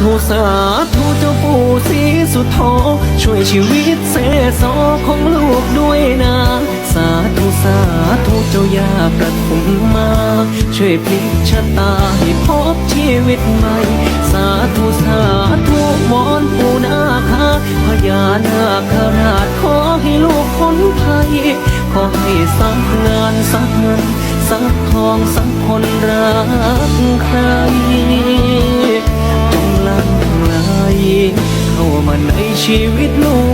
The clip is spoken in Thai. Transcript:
ธุสาธุเจ้าปู่ศรีสุโธช่วยชีวิตเสโสของลูกด้วยนะ สาธุสาธุเจ้ายาประทุมมา ช่วยพลิกชะตาให้พบชีวิตใหม่ สาธุสาธุวอนปู่นาคาพญานาคราชขอให้ลูกพ้นภัยขอให้สักงานสักเงินสักทองสักคนรักใคร ชีวิตลูก